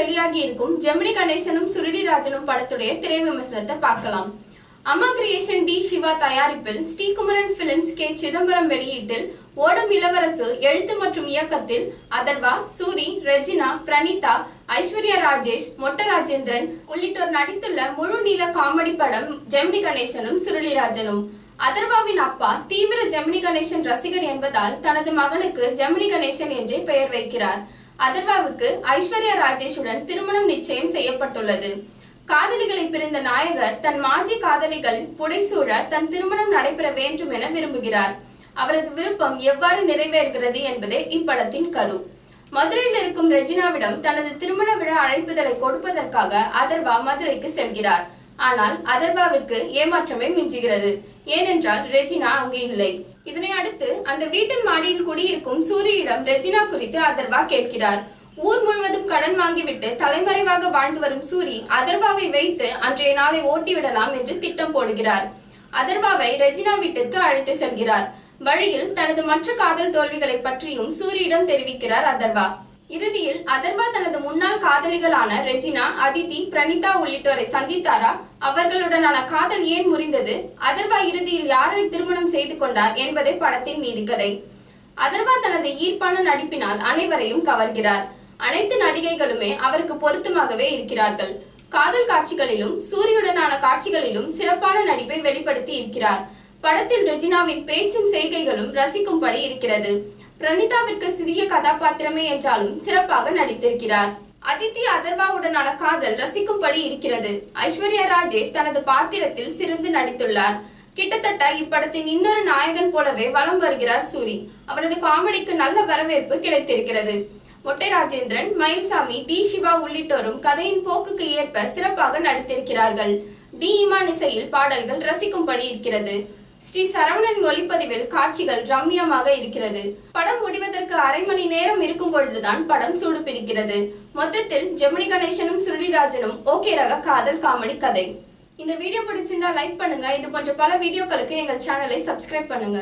வெளியாகி இருக்கும் ஜெமினி கணேசனும் சுருடி ராஜனும் படத்துடைய திரை விமர்சனத்தை பார்க்கலாம். அம்மா கிரியேஷன் டி சிவா தயாரிப்பில் ஸ்ரீகுமரன் பிலிம்ஸ் கே சிதம்பரம் வெளியீட்டில் ஓடும் இளவரசு எழுத்து மற்றும் இயக்கத்தில் அதர்வா சூரி ரெஜினா பிரணீதா ஐஸ்வர்யா ராஜேஷ் மொட்ட ராஜேந்திரன் உள்ளிட்டோர் நடித்துள்ள முழு நீள காமெடி படம் ஜெமினி கணேசனும் சுருளிராஜனும் அதர்வாவின் அப்பா தீவிர ஜெமினி கணேசன் ரசிகர் என்பதால் தனது மகனுக்கு ஜெமினி கணேசன் என்றே பெயர் வைக்கிறார். அதர்வாவுக்கு ஐஸ்வர்யா ராஜேஷுடன் திருமணம் நிச்சயம் செய்யப்பட்டுள்ளது. காதலிகளை பிரிந்த நாயகர் தன் மாஜி காதலிகள் புடைசூழ தன் திருமணம் நடைபெற வேண்டும் என விரும்புகிறார். அவரது விருப்பம் எவ்வாறு நிறைவேறுகிறது என்பதே இப்படத்தின் கரு. மதுரையில் இருக்கும் ரெஜினாவிடம் தனது திருமண விழா அழைப்புதலை கொடுப்பதற்காக அதர்வா மதுரைக்கு செல்கிறார். ஆனால் அதர்பாவிற்கு ஏமாற்றமே மிஞ்சுகிறது. ஏனென்றால் ரெஜினா அங்கு இல்லை. இதனை அடுத்து அந்த வீட்டின் மாடியில் குடியிருக்கும் சூரியிடம் ரெஜினா குறித்து அதர்வா கேட்கிறார். ஊர் முழுவதும் கடன் வாங்கிவிட்டு தலைமறைவாக வாழ்ந்து வரும் சூரி அதர்வாவை வைத்து அன்றைய நாளை ஓட்டிவிடலாம் என்று திட்டம் போடுகிறார். அதர்வாவை ரெஜினா வீட்டிற்கு அழைத்து செல்கிறார். வழியில் தனது மற்ற காதல் தோல்விகளை பற்றியும் சூரியிடம் தெரிவிக்கிறார் அதர்வா. இறுதியில் அதர்வா தனது முன்னாள் காதலிகளான ரெஜினா அதிதி பிரணீதா உள்ளிட்டோரை சந்தித்தாரா? அவர்களுடனான காதல் ஏன் முறிந்தது? அதர்வா இறுதியில் யாரை திருமணம் செய்து கொண்டார் என்பதை படத்தின் மீதி கதை. அதர்வா தனது ஈர்ப்பான நடிப்பினால் அனைவரையும் கவர்கிறார். அனைத்து நடிகைகளுமே அவருக்கு பொருத்தமாகவே இருக்கிறார்கள். காதல் காட்சிகளிலும் சூரியுடனான காட்சிகளிலும் சிறப்பான நடிப்பை வெளிப்படுத்தி இருக்கிறார். படத்தில் ரெஜினாவின் பேச்சும் செய்கைகளும் ரசிக்கும்படி இருக்கிறது. பிரணிதாவிற்கு சிறிய கதாபாத்திரமே என்றாலும் சிறப்பாக நடித்திருக்கிறார். அதித்தி அதர்வாவுடனான காதல் ரசிக்கும்படி இருக்கிறது. ஐஸ்வர்யா ராஜேஷ் தனது பாத்திரத்தில் சிறந்து நடித்துள்ளார். கிட்டத்தட்ட இப்படத்தின் இன்னொரு நாயகன் போலவே வலம் வருகிறார் சூரி. அவரது காமெடிக்கு நல்ல வரவேற்பு கிடைத்திருக்கிறது. மொட்டை ராஜேந்திரன் மயில்சாமி டி சிவா உள்ளிட்டோரும் கதையின் போக்குக்கு ஏற்ப சிறப்பாக நடித்திருக்கிறார்கள். டி இமான் இசையில் பாடல்கள் ரசிக்கும்படி இருக்கிறது. ஸ்ரீ சரவணன் ஒளிப்பதிவில் காட்சிகள் ரம்மியமாக இருக்கிறது. படம் முடிவதற்கு அரை மணி நேரம் இருக்கும் பொழுதுதான் படம் சூடு பிடிக்கிறது மொத்தத்தில் ஜெமினி கணேசனும் சுருளிராஜனும் ஓகே ரக காதல் காமெடி கதை. இந்த வீடியோ பிடிச்சிருந்தா லைக் பண்ணுங்க. இது போன்ற பல வீடியோக்களுக்கு எங்கள் சேனலை சப்ஸ்கிரைப் பண்ணுங்க.